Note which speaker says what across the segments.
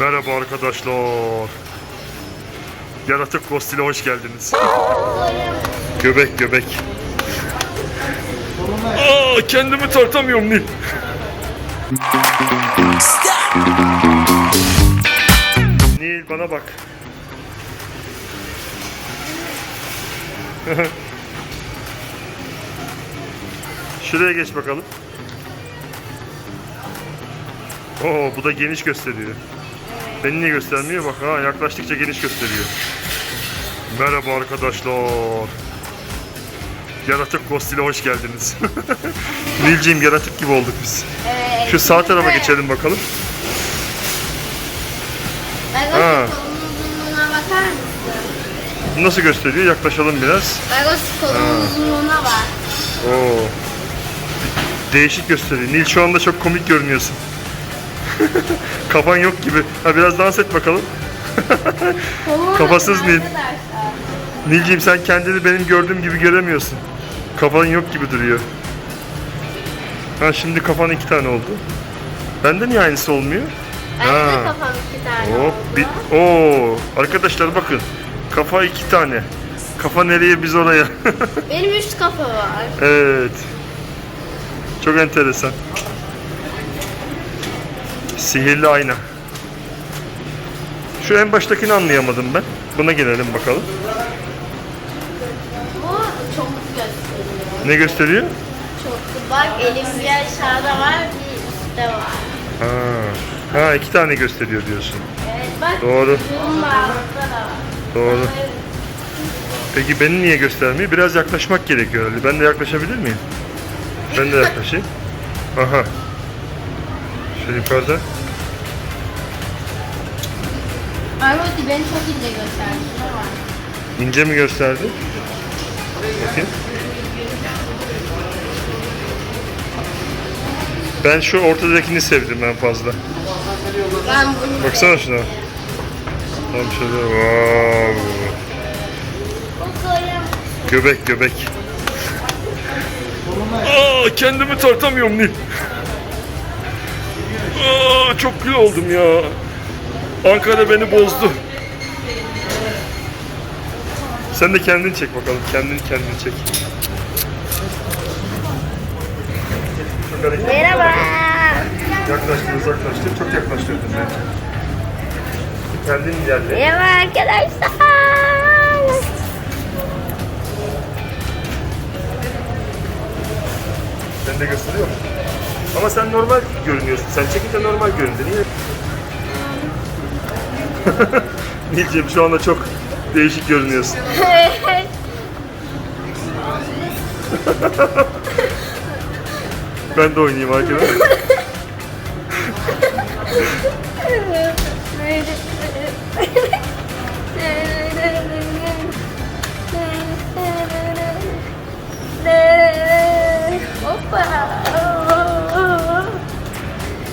Speaker 1: Merhaba arkadaşlar. Yaratık Kostil'e hoş geldiniz. göbek göbek. Aa, kendimi tartamıyorum Nil. Nil bana bak. Şuraya geç bakalım. Oo bu da geniş gösteriyor. Beni niye göstermiyor? Bak ha yaklaştıkça geniş gösteriyor. Merhaba arkadaşlar. Yaratık Kostil'e hoş geldiniz. Nilciğim yaratık gibi olduk biz.
Speaker 2: Evet.
Speaker 1: Şu sağ tarafa geçelim bakalım. Ha.
Speaker 2: bakar mısın?
Speaker 1: Nasıl gösteriyor? Yaklaşalım biraz.
Speaker 2: Bagos kolunun uzunluğuna bak.
Speaker 1: Oo. Değişik gösteriyor. Nil şu anda çok komik görünüyorsun. Kafan yok gibi. Ha biraz dans et bakalım. Kafasız Nil. Nilciğim sen kendini benim gördüğüm gibi göremiyorsun. Kafan yok gibi duruyor. Ha şimdi kafan iki tane oldu. Bende niye aynısı olmuyor?
Speaker 2: Bende
Speaker 1: Ha.
Speaker 2: de kafam iki tane
Speaker 1: Hop
Speaker 2: oldu.
Speaker 1: bir Oo arkadaşlar bakın. Kafa iki tane. Kafa nereye biz oraya.
Speaker 2: Benim üç kafa var.
Speaker 1: evet. Çok enteresan. Sihirli ayna. Şu en baştakini anlayamadım ben. Buna gelelim bakalım.
Speaker 2: Bu çok gösteriyor.
Speaker 1: Ne gösteriyor?
Speaker 2: Çok bak elim bir aşağıda var bir üstte var.
Speaker 1: Ha. Ha iki tane gösteriyor diyorsun.
Speaker 2: Evet bak.
Speaker 1: Doğru. Doğru. Peki beni niye göstermiyor? Biraz yaklaşmak gerekiyor. Ben de yaklaşabilir miyim? Ben de yaklaşayım. Aha. Şu yukarıda.
Speaker 2: Armoti beni çok ince gösterdi. Var?
Speaker 1: İnce mi gösterdi? Bakayım. Ben şu ortadakini sevdim en fazla.
Speaker 2: Ben bunu
Speaker 1: Baksana şuna. Tam şöyle. Wow. Göbek göbek. Aa, kendimi tartamıyorum Nil. Aa, çok kilo oldum ya. Ankara beni bozdu. Sen de kendini çek bakalım. Kendini kendini çek.
Speaker 2: Merhaba.
Speaker 1: Yaklaştın, uzaklaştın. Çok yaklaştırdın beni. Kendin ilerle.
Speaker 2: Merhaba arkadaşlar.
Speaker 1: Sen de gösteriyor musun? Ama sen normal görünüyorsun. Sen çekince normal göründü. Niye? Nilciğim şu anda çok değişik görünüyorsun. Ben de oynayayım arkadaşlar.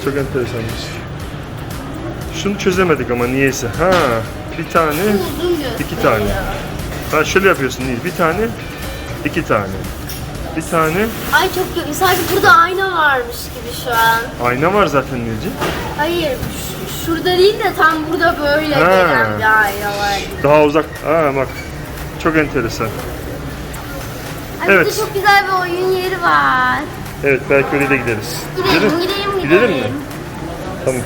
Speaker 1: Çok enteresanmış. Şunu çözemedik ama niyeyse. Ha, bir tane, iki tane. Ha şöyle yapıyorsun Nil. Bir tane, iki tane. Bir tane
Speaker 2: Ay çok kötü. Sanki burada ayna varmış gibi şu an.
Speaker 1: ayna var zaten Nilciğim.
Speaker 2: Hayır. ş- Şurada değil de tam burada böyle
Speaker 1: Ha.
Speaker 2: gelen bir ayna var.
Speaker 1: Daha uzak. Ha bak. Çok enteresan.
Speaker 2: Ay
Speaker 1: Evet.
Speaker 2: burada çok güzel bir oyun yeri var.
Speaker 1: Evet belki öyle de gideriz.
Speaker 2: Gidelim, gidelim, gidelim.
Speaker 1: Gidelim mi? Tamam.